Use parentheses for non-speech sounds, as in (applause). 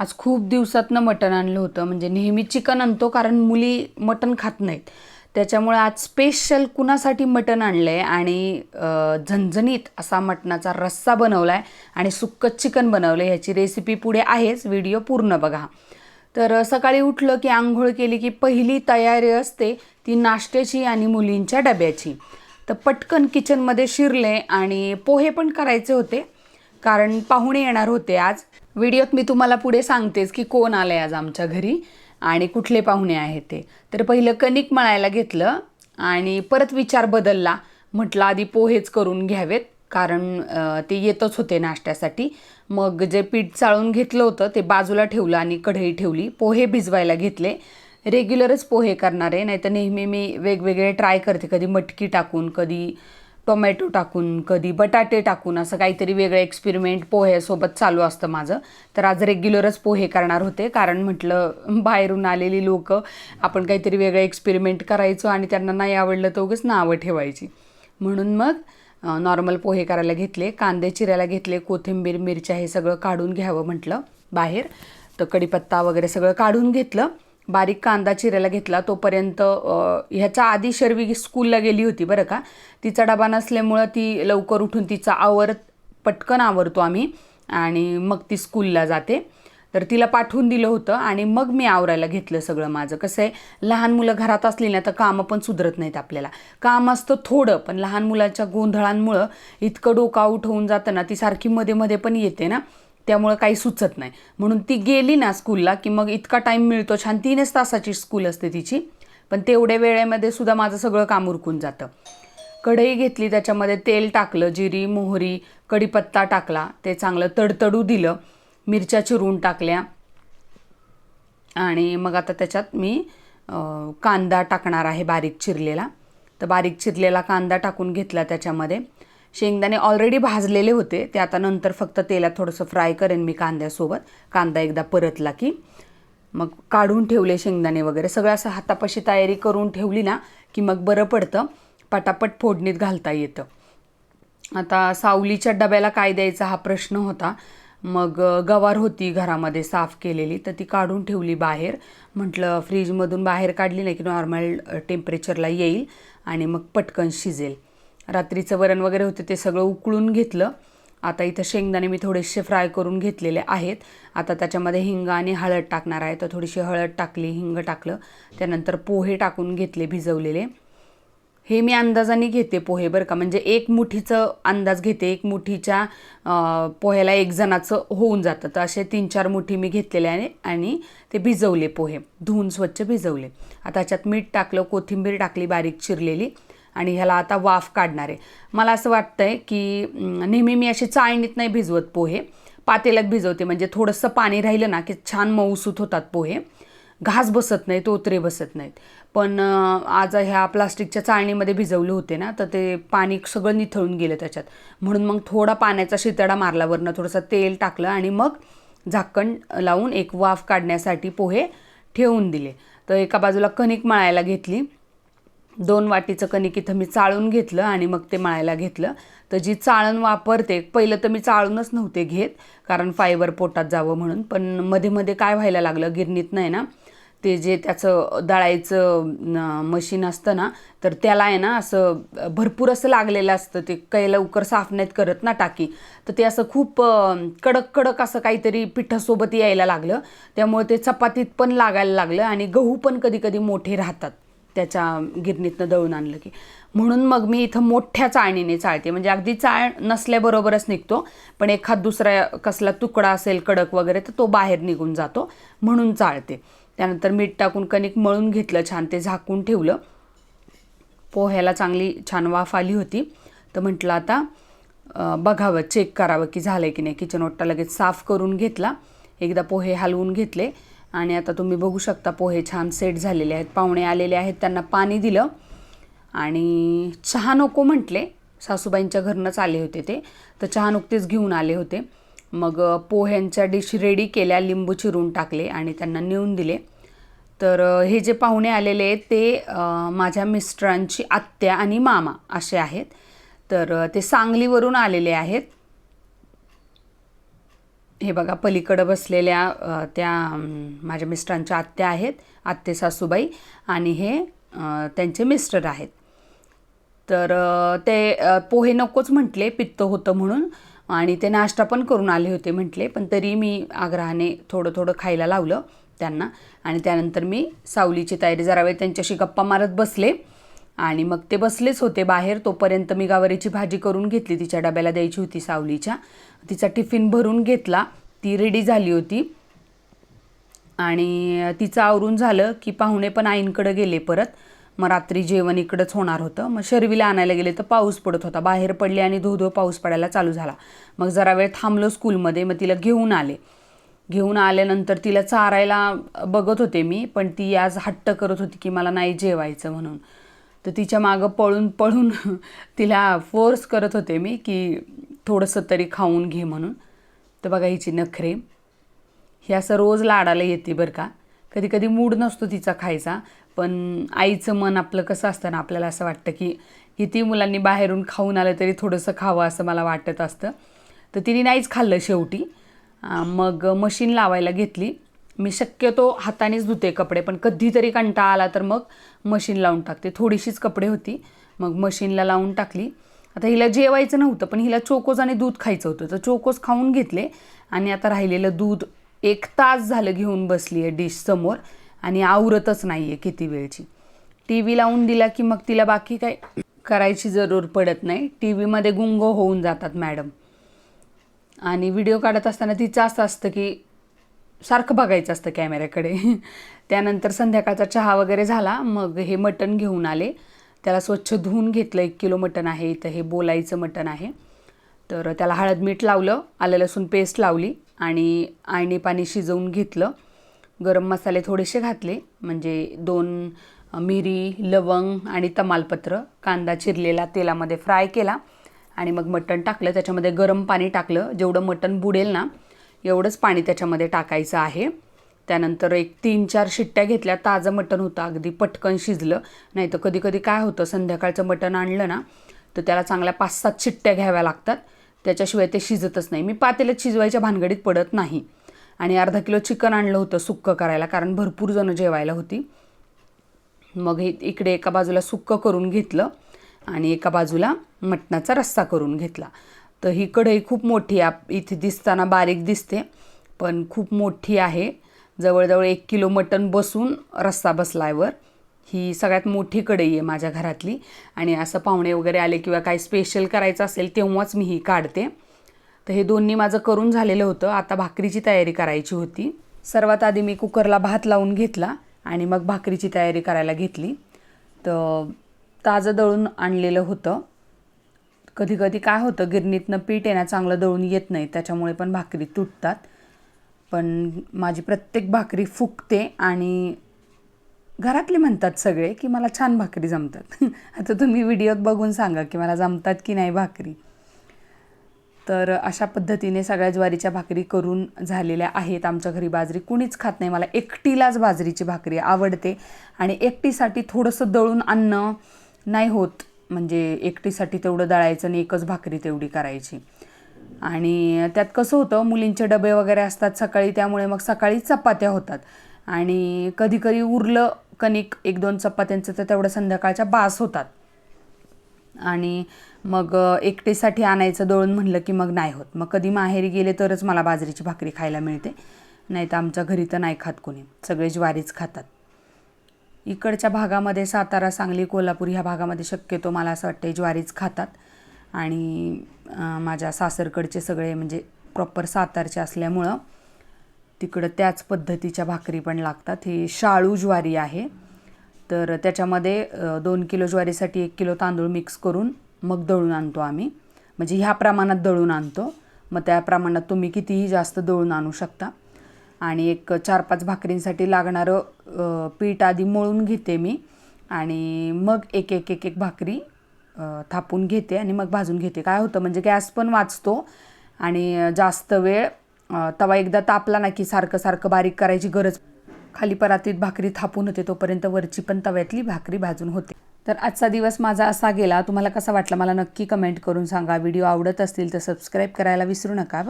आज खूप दिवसातनं मटण आणलं होतं. म्हणजे नेहमी चिकन आणतो कारण मुली मटण खात नाहीत. त्याच्यामुळे आज स्पेशल कुणासाठी मटण आणलं आहे आणि झणझणीत असा मटणाचा रस्सा बनवला आहे आणि सुक्कं चिकन बनवलं आहे ह्याची रेसिपी पुढे आहेच. व्हिडिओ पूर्ण बघा. तर सकाळी उठलं की आंघोळ केली की पहिली तयारी असते ती नाश्त्याची आणि मुलींच्या डब्याची. तर पटकन किचनमध्ये शिरले आणि पोहे पण करायचे होते. कारण पाहुणे येणार होते आज. व्हिडिओत मी तुम्हाला पुढे सांगतेच की कोण आलं आहे आज आमच्या घरी आणि कुठले पाहुणे आहेत ते. तर पहिलं कणिक मळायला घेतलं आणि परत विचार बदलला. म्हटलं आधी पोहेच करून घ्यावेत कारण ते येतच होते नाश्त्यासाठी. मग जे पीठ चाळून घेतलं होतं ते बाजूला ठेवलं आणि कढई ठेवली. पोहे भिजवायला घेतले. रेग्युलरच पोहे करणार आहे नाहीतर नेहमी मी वेगवेगळे ट्राय करते. कधी मटकी टाकून कधी टोमॅटो टाकून कधी बटाटे टाकून असं काहीतरी वेगळं एक्सपेरिमेंट पोह्यासोबत चालू असतं माझं. तर आज रेग्युलरच पोहे करणार होते कारण म्हटलं बाहेरून आलेली लोक आपण काहीतरी वेगळं एक्सपेरिमेंट करायचो आणि त्यांना नाही आवडलं तर उगच नावं ठेवायची. म्हणून मग नॉर्मल पोहे करायला घेतले कांदे चिरायला घेतले कोथिंबीर मिरच्या हे सगळं काढून घ्यावं म्हटलं बाहेर. तर कढीपत्ता वगैरे सगळं काढून घेतलं. बारीक कांदा चिरायला घेतला तोपर्यंत ह्याच्या आधी शर्वी स्कूलला गेली होती बरं का. तिचा डबा नसल्यामुळं ती लवकर उठून तिचा आवर पटकन आवरतो आम्ही आणि मग ती स्कूलला जाते. तर तिला पाठवून दिलं होतं आणि मग मी आवरायला घेतलं सगळं माझं. कसं आहे लहान मुलं घरात असली ना तर कामं पण सुधरत नाहीत आपल्याला. काम असतं थोडं पण लहान मुलाच्या गोंधळांमुळं इतकं डोकं आऊट होऊन जातं ना ती सारखी मध्ये मध्ये पण येते ना. त्यामुळं काही सुचत नाही. म्हणून ती गेली ना स्कूलला की मग इतका टाईम मिळतो छान तीनच तासाची स्कूल असते तिची. पण तेवढ्या वेळेमध्ये सुद्धा माझं सगळं काम उरकून जातं. कढई घेतली त्याच्यामध्ये तेल टाकलं जिरी मोहरी कढीपत्ता टाकला ते चांगलं तडतडू दिलं मिरच्या चिरून टाकल्या. आणि मग आता त्याच्यात मी कांदा टाकणार आहे बारीक चिरलेला. तर बारीक चिरलेला कांदा टाकून घेतला त्याच्यामध्ये. शेंगदाणे ऑलरेडी भाजलेले होते. ते आता नंतर फक्त तेलात थोडंसं फ्राय करेन मी कांद्यासोबत. कांदा एकदा परतला की. मग काढून ठेवले शेंगदाणे वगैरे. सगळं असं हातापाशी तयारी करून ठेवली ना की मग बरं पडतं. पटापट फोडणीत घालता येतं. आता सावलीच्या डब्याला काय द्यायचा हा प्रश्न होता. मग गवार होती घरामध्ये साफ केलेली तर ती काढून ठेवली बाहेर. म्हटलं फ्रीजमधून बाहेर काढली नाही की नॉर्मल टेम्परेचरला येईल आणि मग पटकन शिजेल. रात्रीचं वरण वगैरे होते ते सगळं उकळून घेतलं. आता इथं शेंगदाणे मी थोडेसे फ्राय करून घेतलेले आहेत. आता त्याच्यामध्ये हिंग आणि हळद टाकणार आहे. तर थोडीशी हळद टाकली हिंग टाकलं. त्यानंतर पोहे टाकून घेतले भिजवलेले. हे मी अंदाजाने घेते पोहे बरं का. म्हणजे एक मुठीचं अंदाज घेते. एक मुठीच्या पोह्याला एक जणाचं होऊन जातं. तर असे तीन चार मुठी मी घेतलेले आहे आणि ते भिजवले पोहे. धुवून स्वच्छ भिजवले. आता त्याच्यात मीठ टाकलं कोथिंबीर टाकली बारीक चिरलेली. आणि ह्याला आता वाफ काढणार. आहे मला असं वाटतं आहे की नेहमी मी अशी चाळणीत नाही भिजवत पोहे. पातेल्यात भिजवते म्हणजे थोडंसं पाणी राहिलं ना की छान मऊसूत होतात पोहे. घास बसत नाहीत तोतरे बसत नाहीत. पण आज ह्या प्लास्टिकच्या चाळणीमध्ये भिजवले होते ना तर ते पाणी सगळं निथळून गेलं त्याच्यात. म्हणून मग थोडा पाण्याचा शितडा मारल्यावरनं थोडंसं तेल टाकलं आणि मग झाकण लावून एक वाफ काढण्यासाठी पोहे ठेवून दिले. तर एका बाजूला कणिक मळायला घेतली. दोन वाटीचं कणिक इथं मी चाळून घेतलं आणि मग ते मळायला घेतलं. तर जी चाळण वापरते पहिलं तर मी चाळूनच नव्हते घेत कारण फायबर पोटात जावं म्हणून. पण मध्ये मध्ये काय व्हायला लागलं गिरणीत नाही ना ते जे त्याचं दळायचं मशीन असतं ना तर त्याला आहे ना असं भरपूर असं लागलेलं असतं. ते काही लवकर साफ नाहीत करत ना टाकी. तर ते असं खूप कडक कडक असं काहीतरी पिठासोबत यायला लागलं. त्यामुळे ते चपातीत पण लागायला लागलं आणि गहू पण कधी कधी मोठे राहतात. त्याच्या गिरणीतनं दळून आणलं की. म्हणून मग मी इथं मोठ्या चाळणीने चाळते. म्हणजे अगदी चाळ नसल्याबरोबरच निघतो. पण एखाद दुसरा कसला तुकडा असेल कडक वगैरे तर तो बाहेर निघून जातो. म्हणून चाळते. त्यानंतर मीठ टाकून कणिक मळून घेतलं छान ते झाकून ठेवलं. पोह्याला चांगली छान वाफ आली होती. तर म्हटलं आता बघावं चेक करावं की झालं की नाही. किचन ओट्टा लगेच साफ करून घेतला. एकदा पोहे हलवून घेतले. आणि आता तुम्ही बघू शकता पोहे छान सेट झालेले आहेत. पाहुणे आलेले आहेत त्यांना पाणी दिलं. आणि चहा नको म्हटले. सासूबाईंच्या घरनंच आले होते ते. तर चहा नुकतेच घेऊन आले होते. मग पोह्यांच्या डिश रेडी केल्या लिंबू चिरून टाकले आणि त्यांना नेऊन दिले. तर हे जे पाहुणे आलेले आहेत ते माझ्या मिस्टरांची आत्या आणि मामा असे आहेत. तर ते सांगलीवरून आलेले आहेत. हे बघा पलीकडं बसलेल्या त्या माझ्या मिस्टरांच्या आत्या आहेत आत्ते सासूबाई आणि हे त्यांचे मिस्टर आहेत. तर ते पोहे नकोच म्हटले पित्त होतं म्हणून आणि ते नाश्ता पण करून आले होते म्हटले पण तरी मी आग्रहाने थोडं थोडं खायला लावलं त्यांना. आणि त्यानंतर मी सावलीची तयारी जरा वेळ त्यांच्याशी गप्पा मारत बसले. आणि मग ते बसलेच होते बाहेर. तोपर्यंत मी गावरीची भाजी करून घेतली. तिच्या डब्याला द्यायची होती सावलीच्या. तिचा टिफिन भरून घेतला. ती रेडी झाली होती. आणि तिचं आवरून झालं की पाहुणे पण आईंकडे गेले परत. मग रात्री जेवण इकडंच होणार होतं. मग शर्वीला आणायला गेले तर पाऊस पडत होता. बाहेर पडले आणि धो धो पाऊस पडायला चालू झाला. मग जरा वेळ थांबलो स्कूलमध्ये. मग तिला घेऊन आले. घेऊन आल्यानंतर तिला चारायला बघत होते मी. पण ती आज हट्ट करत होती की मला नाही जेवायचं म्हणून. तर तिच्या मागं पळून पळून (laughs) तिला फोर्स करत होते मी की थोडंसं तरी खाऊन घे म्हणून. तर बघा हिची नखरे. हे असं रोज लाडाला येते बरं का. कधी कधी मूड नसतो तिचा खायचा पण आईचं मन आपलं कसं असतं ना आपल्याला असं वाटतं की किती मुलांनी बाहेरून खाऊन आलं तरी थोडंसं खावं असं मला वाटत असतं. तर तिने नाहीच खाल्लं शेवटी. मग मशीन लावायला घेतली. मी शक्यतो हातानेच धुते कपडे पण कधीतरी कंटाळा आला तर मग मशीन लावून टाकते. थोडीशीच कपडे होती मग मशीनला लावून टाकली. आता हिला जेवायचं नव्हतं पण हिला चोकोज आणि दूध खायचं होतं. तर चोकोज खाऊन घेतले आणि आता राहिलेलं दूध एक तास झालं घेऊन बसली आहे डिश समोर आणि आवरतच नाही आहे किती वेळची. टी व्ही लावून दिला की मग तिला बाकी काय करायची जरूर पडत नाही. टी व्हीमध्ये गुंग होऊन जातात मॅडम. आणि व्हिडिओ काढत असताना तिचं असं असतं की सारखं बघायचं असतं कॅमेऱ्याकडे. त्यानंतर संध्याकाळचा चहा वगैरे झाला मग हे मटण घेऊन आले. त्याला स्वच्छ धुवून घेतलं एक किलो मटण आहे इथं हे बोलायचं मटण आहे. तर त्याला हळद मीठ लावलं आलं लसूण पेस्ट लावली आणि आळणी पाणी शिजवून घेतलं. गरम मसाले थोडेसे घातले म्हणजे दोन मिरी लवंग आणि तमालपत्र कांदा चिरलेला तेलामध्ये फ्राय केला आणि मग मटण टाकलं. त्याच्यामध्ये गरम पाणी टाकलं. जेवढं मटण बुडेल ना एवढंच पाणी त्याच्यामध्ये टाकायचं आहे. त्यानंतर एक तीन चार शिट्ट्या घेतल्या. ताजं मटण होतं अगदी पटकन शिजलं. नाही तर कधी कधी काय होतं संध्याकाळचं मटण आणलं ना तर त्याला चांगल्या पाच सात शिट्ट्या घ्याव्या लागतात. त्याच्याशिवाय ते शिजतच नाही. मी पातेल्यात शिजवायच्या भानगडीत पडत नाही. आणि अर्धा किलो चिकन आणलं होतं सुक्कं करायला कारण भरपूर जणं जेवायला होती. मग हे इकडे एका बाजूला सुक्कं करून घेतलं आणि एका बाजूला मटणाचा रस्सा करून घेतला. तर ही कढई खूप मोठी आप इथे दिसताना बारीक दिसते पण खूप मोठी आहे. जवळजवळ एक किलो मटण बसून रस्सा बसलायवर ही सगळ्यात मोठी कढई आहे माझ्या घरातली. आणि असं पाहुणे वगैरे आले किंवा काही स्पेशल करायचं असेल तेव्हाच मी ही काढते. तर हे दोन्ही माझं करून झालेलं होतं. आता भाकरीची तयारी करायची होती. सर्वात आधी मी कुकरला भात लावून घेतला आणि मग भाकरीची तयारी करायला घेतली. तर ताजं दळून आणलेलं होतं. कधी कधी काय होतं गिरणीतनं पीठ आहे ना चांगलं दळून येत नाही त्याच्यामुळे पण भाकरी तुटतात. पण माझी प्रत्येक भाकरी फुकते आणि घरातले म्हणतात सगळे की मला छान भाकरी जमतात. (laughs) आता तुम्ही व्हिडिओत बघून सांगा की मला जमतात की नाही भाकरी. तर अशा पद्धतीने सगळ्या ज्वारीच्या भाकरी करून झालेल्या आहेत. आमच्या घरी बाजरी कुणीच खात नाही. मला एकटीलाच बाजरीची भाकरी आवडते. आणि एकटीसाठी थोडंसं दळून आणणं नाही होत. म्हणजे एकटीसाठी तेवढं दळायचं आणि एकच भाकरी तेवढी करायची. आणि त्यात कसं होतं मुलींचे डबे वगैरे असतात सकाळी त्यामुळे मग सकाळी चपात्या होतात. आणि कधी कधी उरलं कणिक एक दोन चपात्यांचं तर तेवढं संध्याकाळच्या बास होतात. आणि मग एकटेसाठी एकटीसाठी आणायचं दळून म्हणलं की मग नाही होत. मग कधी माहेरी गेले तरच मला बाजरीची भाकरी खायला मिळते. नाही तर आमच्या घरी तर नाही खात कोणी. सगळे ज्वारीच खातात. इकडच्या भागामध्ये सातारा सांगली कोल्हापूर ह्या भागामध्ये शक्यतो मला असं वाटतं ज्वारीच खातात. आणि माझ्या सासरकडचे सगळे म्हणजे प्रॉपर सातारचे असल्यामुळं तिकडं त्याच पद्धतीच्या भाकरी पण लागतात. ही शाळू ज्वारी आहे. तर त्याच्यामध्ये दोन किलो ज्वारीसाठी एक किलो तांदूळ मिक्स करून मग दळून आणतो आम्ही. म्हणजे ह्या प्रमाणात दळून आणतो. मग त्या प्रमाणात तुम्ही कितीही जास्त दळून आणू शकता. आणि एक चार पाच भाकरींसाठी लागणारं पीठ आधी मळून घेते मी. आणि मग एक एक एक एक भाकरी थापून घेते आणि मग भाजून घेते. काय होतं म्हणजे गॅस पण वाचतो आणि जास्त वेळ तवा एकदा तापला ना की सारखं सारखं बारीक करायची गरज. खाली परातीत भाकरी थापून होते तोपर्यंत वरची पण तव्यातली भाकरी भाजून होते. तर आजचा दिवस माझा असा गेला. तुम्हाला कसा वाटला मला नक्की कमेंट करून सांगा. व्हिडिओ आवडत असतील तर सबस्क्राईब करायला विसरू नका.